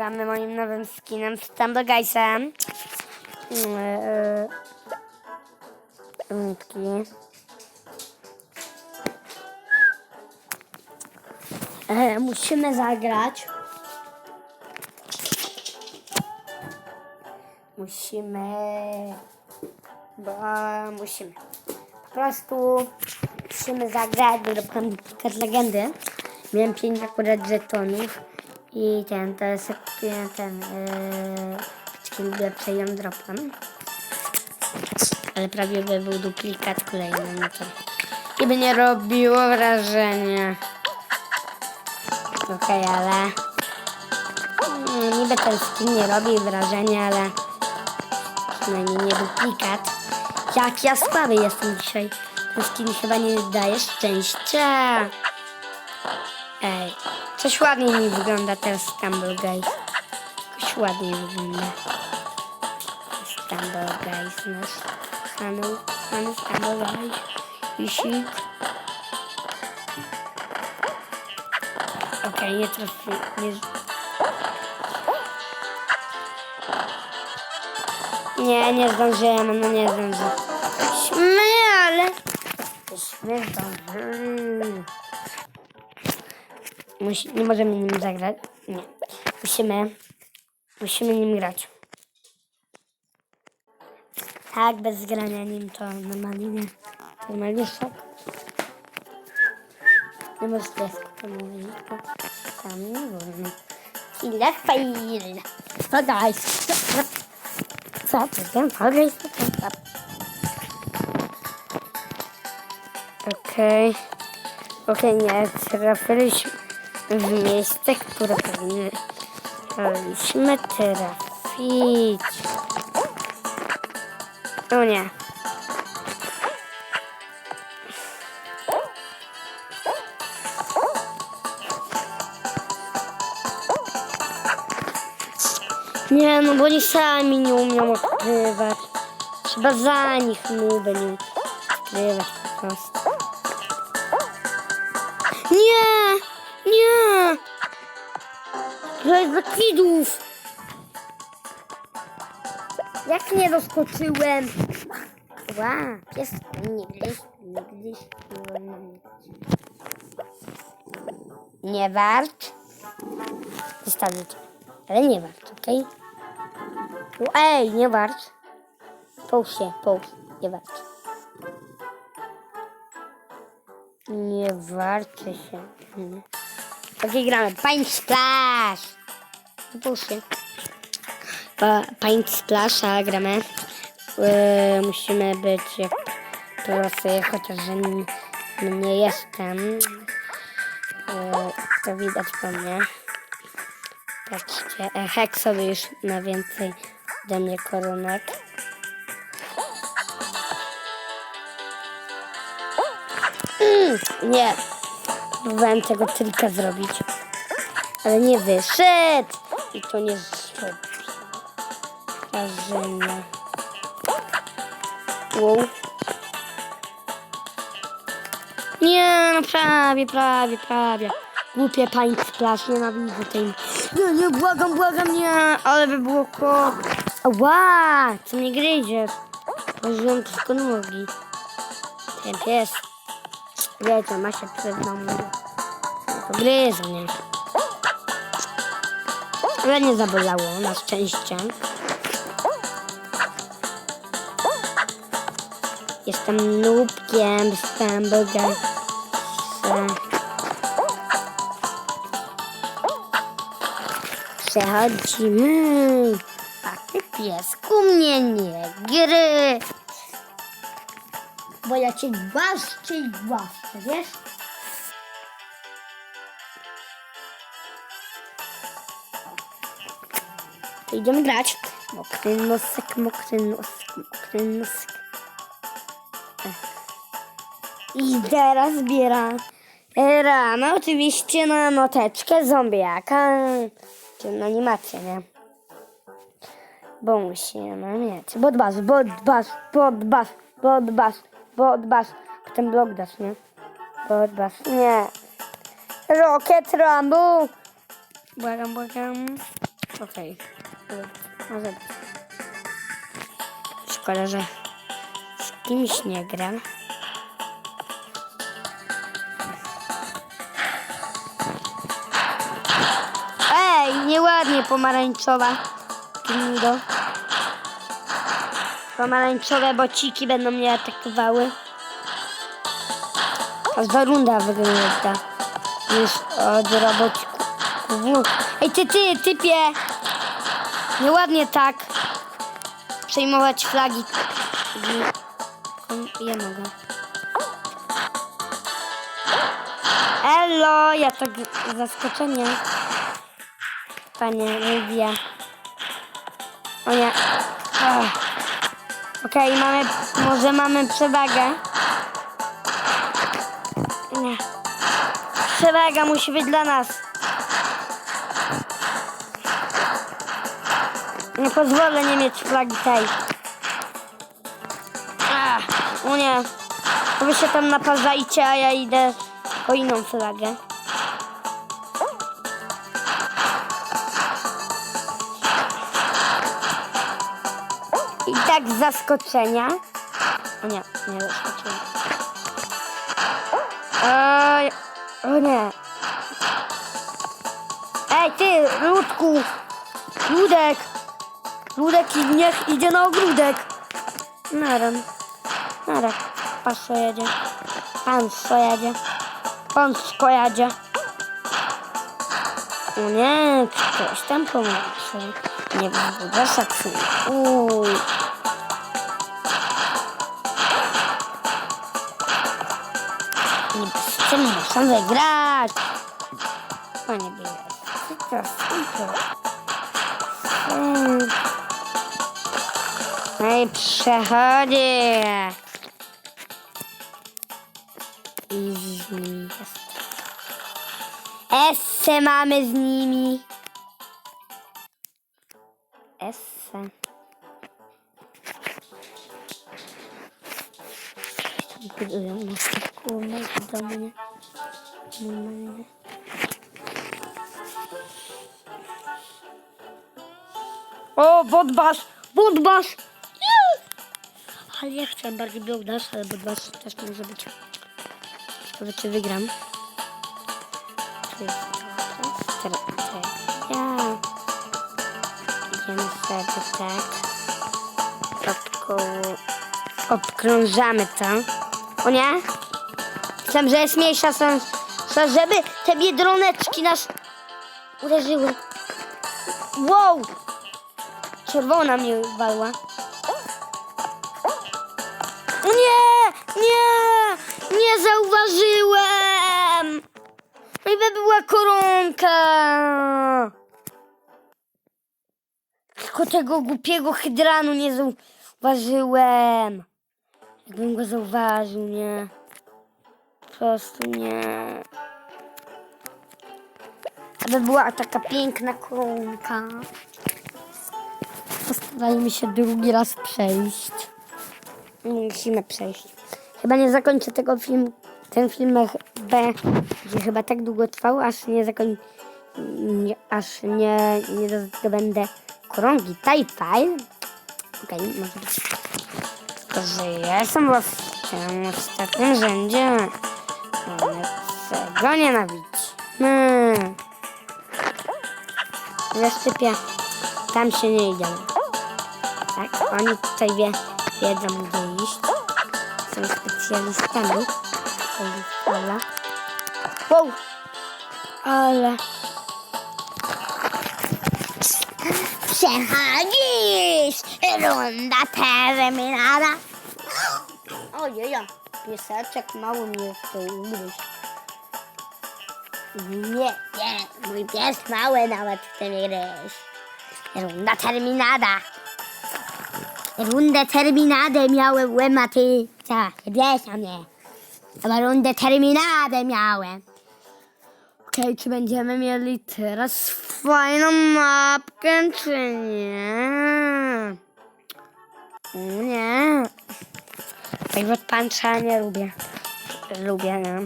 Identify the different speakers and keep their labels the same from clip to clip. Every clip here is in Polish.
Speaker 1: Gramy moim nowym skinem Stumble Guysem. Eee, Rundki. E, musimy zagrać. Musimy. Bo musimy. Po prostu musimy zagrać, bo duplikat legendy. Miałem 5 akurat żetonów. I ten, to jest ten, yy, ją dropem. Ale prawie by był duplikat kolejny, no to. I by nie robiło wrażenia. Okej, ale... Mm, niby ten skin nie robi wrażenia, ale... Przynajmniej nie duplikat. Jak ja słaby jestem dzisiaj. Ten skin chyba nie daje szczęścia. Coś ładniej mi wygląda teraz Stumble Guys. Coś ładniej wygląda. Stumble Guys, nasz Hanu, Hanu Stumble Guys. Isik. Okej, nie trafi, nie... Nie, nie zdążyłem, no nie zdążę. Śmie, ale... Śmie zdążyłem. Musi, nie możemy nim zagrać. Nie. Musimy. Musimy nim grać. Tak, bez grania nim to normalnie nie. Normalnie szok. Nie możesz to mówić, bo tam nie wolno. Ile fail. Guys. Co ty tam powiedz? Okej. Okej, nie, trafiliśmy w miejsce, które powinniśmy trafić. O nie. Nie, no bo oni sami nie umią odkrywać. Trzeba za nich nuby nie odkrywać po prostu. To jest za kwidów! Jak nie doskoczyłem? Ła, pies nie gryź, nie wart. Zostawię to. Ale nie wart, okej? Ej, nie wart. Połóż się, połóż. Nie wart. Nie warto się. Okej, gramy. Paint Splash! Się. Pa, paint Splasha gramy. E, musimy być jak prosy, chociaż nie, nie jestem. E, to widać po mnie. Patrzcie, e, Heksowy już ma więcej ode mnie korunek. Mm, nie, próbowałem tego trika zrobić, ale nie wyszedł. I to nie zszedł. Wrażenie. Wow. Nie, no prawie, prawie, prawie. Głupie paint splash, nienawidzę tej. Nie, nie, błagam, błagam, nie, ale by było ko... Ła, co mnie gryziesz? Położyłem tylko nogi. Ten pies. Wiecie, ma się przed mną. To gryzł mnie. Ale nie zabolało, na szczęście. Jestem nubkiem, jestem bogiem. Przechodzimy. A piesku mnie nie gry. Bo ja cię głaszczę i głaszczę, wiesz? Idziemy grać. Mokry nosek, mokry nosek, mokry nosek. I teraz zbieram rano oczywiście na noteczkę zombiaka. Czy na animację, nie? Bo musimy mieć. Bodbasz, bodbasz, bodbasz, bodbasz, bodbasz. Potem blok dasz, nie? Bodbasz, nie. Rocket Rumble. Błagam, błagam. Okej. Może być. Szkoda, że z kimś nie gram. Ej, nieładnie pomarańczowa. Gnido. Pomarańczowe bociki będą mnie atakowały. Każda runda wygląda już od robocików. Ej, ty, ty, typie! Nieładnie tak przejmować flagi. Ja mogę. Elo, ja tak zaskoczenie. Panie Lidia. O nie. Okej, mamy, może mamy przewagę. Nie. Przewaga musi być dla nas. Nie pozwolę nie mieć flagi tej. O nie. To Wy się tam naparzajcie, a ja idę po inną flagę. I tak z zaskoczenia. O nie, nie zaskoczenia. Ej, o nie. Ej, ty, Ludku! Ludek! Ludek i niech idzie na ogródek. Nara. Nara. Pan co jedzie. Pan co jedzie. Pan co jedzie. O nie, ktoś tam pomoże. Nie wzbudza szacunku. Uj. Nie z tym muszę wygrać. O nie, byle. Super, super. No i przechodzi. I z nimi jest. Nimi. O! Ale ja chciałem bardziej Blockdash, ale Bodbasz też może być. Ciekawe, czy wygram. Tu jest strategia. Idziemy sobie tak. Obkoło... Obkrążamy to. O nie? Myślałem, że jest mniejsza szansa, żeby te biedroneczki nas uderzyły. Wow! Czerwona mnie walła. Nie! Nie! Nie zauważyłem! No i by była koronka! Tylko tego głupiego hydranu nie zauważyłem. Jakbym go zauważył, nie. Po prostu nie. Aby była taka piękna koronka. Postarajmy się drugi raz przejść. Musimy przejść. Chyba nie zakończę tego filmu. Ten film będzie chyba tak długo trwał, aż nie zakończę. Nie, aż nie, nie zdobędę koronki. Tajfaj. Okej, może być. To, że ja jestem w tym ostatnim rzędzie. Ale czego nienawidzić? Hmm. Zaszczypie. Tam się nie idzie. Tak, oni tutaj wie, wiedzą gdzie iść. Są specjalistami. Dobra. Wow! Ale... Przechodzisz! Runda terminala. Ojej, pieseczek mały mnie chce ugryźć. Nie, nie, mój pies mały nawet chce mnie gryźć. Runda terminada. Rundę terminadę miałem łematy. Tak, wiesz na mnie. Chyba rundę terminadę miałem. Okej, czy będziemy mieli teraz fajną mapkę, czy nie? Nie. Tego pancza nie lubię. Lubię, nie?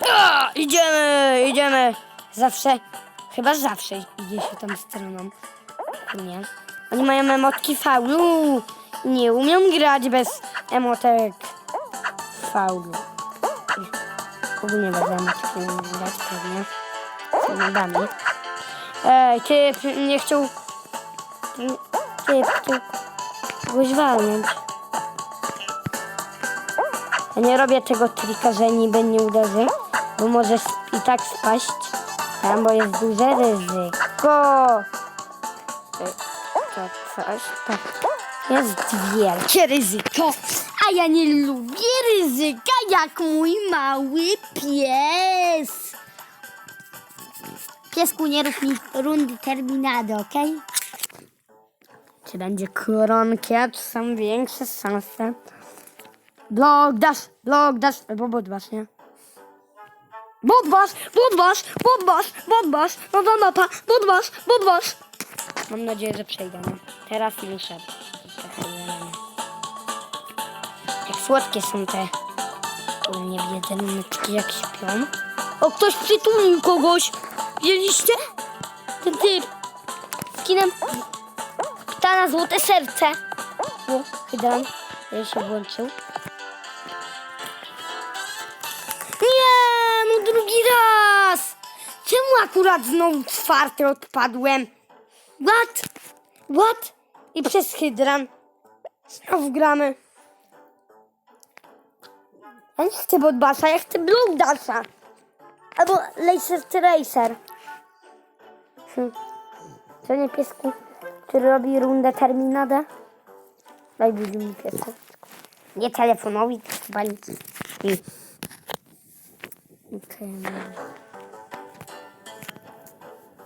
Speaker 1: O, idziemy, idziemy. Zawsze Chyba zawsze idzie się tą stroną. Nie. Oni mają emotki faulu. Nie umiem grać bez emotek faulu. Ogólnie bez emotek nie umiem grać pewnie. Z nogami. Ej, typ nie chciał... Typ chciał kogoś walnąć. Ja nie robię tego trika, że niby nie uderzy, bo może i tak spaść tam, bo jest duże ryzyko. To coś, tak. Jest wielkie ryzyko, a ja nie lubię ryzyka jak mój mały pies. Piesku, nie rób mi rundy terminady, okej? Czy będzie koronkiet? Są większe szanse. Blok dash, blok dash, albo bodbasz, nie? Bodbasz, bodbasz, bodbasz, bodbasz, nowa mapa, bodbasz, bodbasz. Mam nadzieję, że przejdę, nie? Teraz muszę. Jak słodkie są te nie wiedzę, numeczki jak śpią. O, ktoś przytulił kogoś. Widzieliście? Ten typ. Z kinem ptana złote serce. O, hydran. Ja się włączył. Nie, no drugi raz! Czemu akurat znowu czwarty odpadłem? What? What? I przez hydran. Znowu gramy. Ja nie chcę Bodbasa, ja chcę Block Dasha. Albo Laser Tracer. Hm. Co nie piesku, który robi rundę terminadę? Daj mi piesku. Nie telefonowi, to chyba nic. Mm. Okej, no.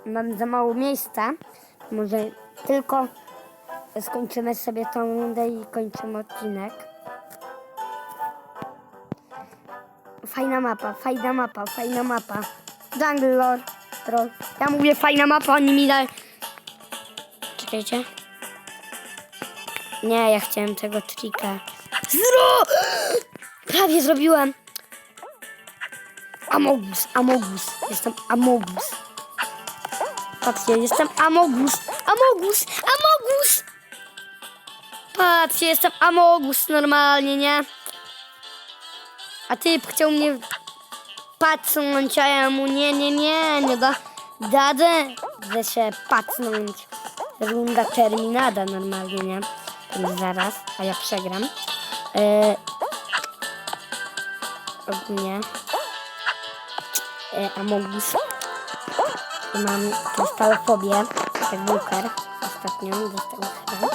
Speaker 1: Mam za mało miejsca. Może tylko skończymy sobie tą rundę i kończymy odcinek. Fajna mapa, fajna mapa, fajna mapa. Jungle Lord, troll. Ja mówię fajna mapa, oni mi dają... Czekajcie. Nie, ja chciałem tego trika. Zro! Prawie zrobiłem. Amogus, Amogus. Jestem Amogus. Patrzcie, jestem Amogus. Amogus, Amogus! Patrzcie, jestem Amogus normalnie, nie? A typ chciał mnie pacnąć, a ja mu nie, nie, nie, nie da, dadę, że się pacnąć. Runda terminada normalnie, nie? Więc zaraz, a ja przegram. E, ogólnie. E, Amogus. Mam krystalofobię, jak Booker ostatnio dostał chyba.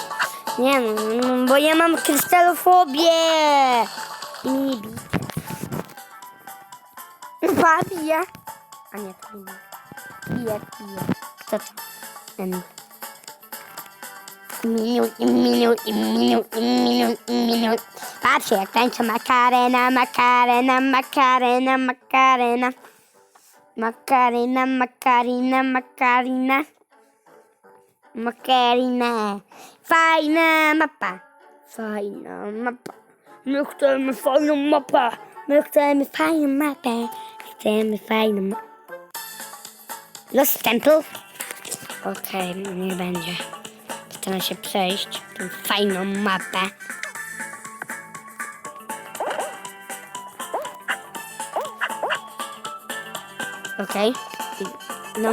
Speaker 1: Nie no, no, bo ja mam krystalofobię! I bije. Chyba bije. A nie, to nie. Bije, bije. Kto to? Ten. Miniu, i miniu, i miniu, i miniu, i miniu. Patrzcie, jak tańczę Makarena, Makarena, Makarena, Makarena. Makarena, Makarina, Makarina. Makarina. Fajna mapa. Fajna mapa. My chcemy fajną mapę. My chcemy fajną mapę. Chcemy fajną mapę. Los Temple. Okej, niech będzie. Staram się przejść tą fajną mapę. Okej. No.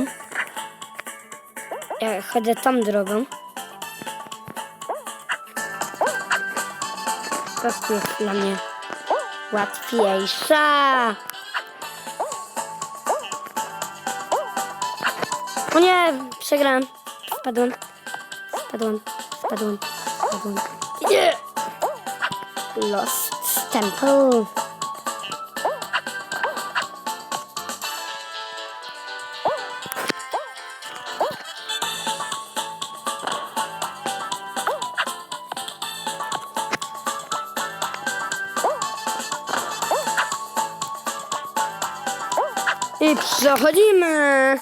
Speaker 1: Ja chodzę tą drogą. Po jest dla mnie łatwiejsza. O nie, przegrałem. Spadłem. Spadłem. Spadłem. Spadłem. Nie! Lost Temple. I przechodzimy.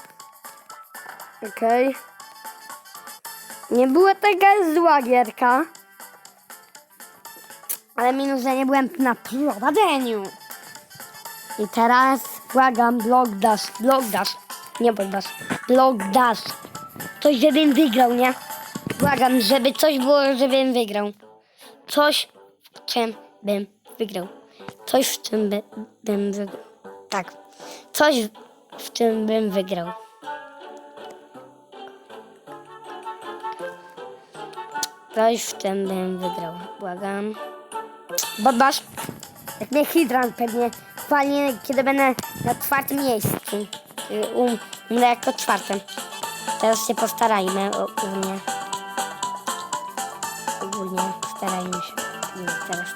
Speaker 1: Okej. Nie była taka zła gierka. Ale minus, że nie byłem na prowadzeniu. I teraz błagam, blog dash, blog dash. Nie poddasz. blok dash. Coś, żebym wygrał, nie? Błagam, żeby coś było, żebym wygrał. Coś, w czym bym wygrał. Coś, w czym by, bym wygrał. Tak. Coś, w czym bym wygrał. Coś, w czym bym wygrał. Błagam. Babasz. Jak mnie hydrant pewnie chwalnie, kiedy będę na czwartym miejscu. Y, Um, umrę jako czwartym. Teraz się postarajmy ogólnie. Ogólnie starajmy się. Nie, teraz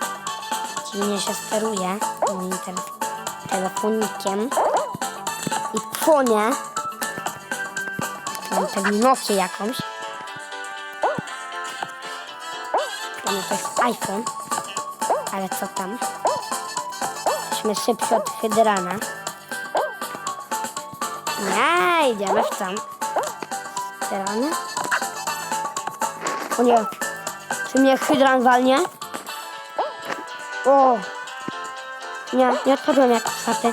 Speaker 1: dziwnie się steruje moim telefonikiem. I płonie. Mam Nokię jakąś. To jest iPhone. Ale co tam? Jesteśmy szybsi od Hydrana. Nie, idziemy w tam. Hydran. O nie. Czy mnie Hydran walnie? O. Nie, nie odpadłem jak. Nie!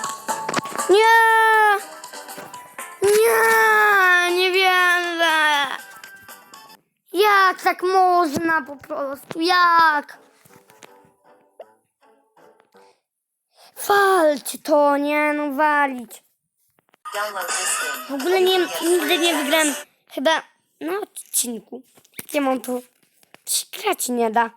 Speaker 1: Nie, Jak tak można po prostu? Jak? Walcie to, nie no walić. W ogóle nie, nigdy nie wygrałem chyba na odcinku. Gdzie mam tu? Grać nie da.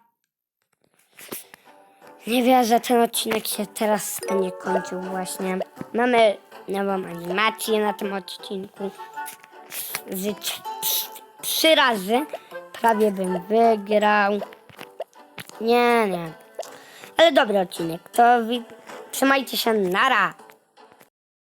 Speaker 1: Nie wierzę, ten odcinek się teraz będzie kończył właśnie. Mamy nową animację na tym odcinku. Z trz- trz- trzy razy prawie bym wygrał. Nie, nie. Ale dobry odcinek. To wi- trzymajcie się, nara.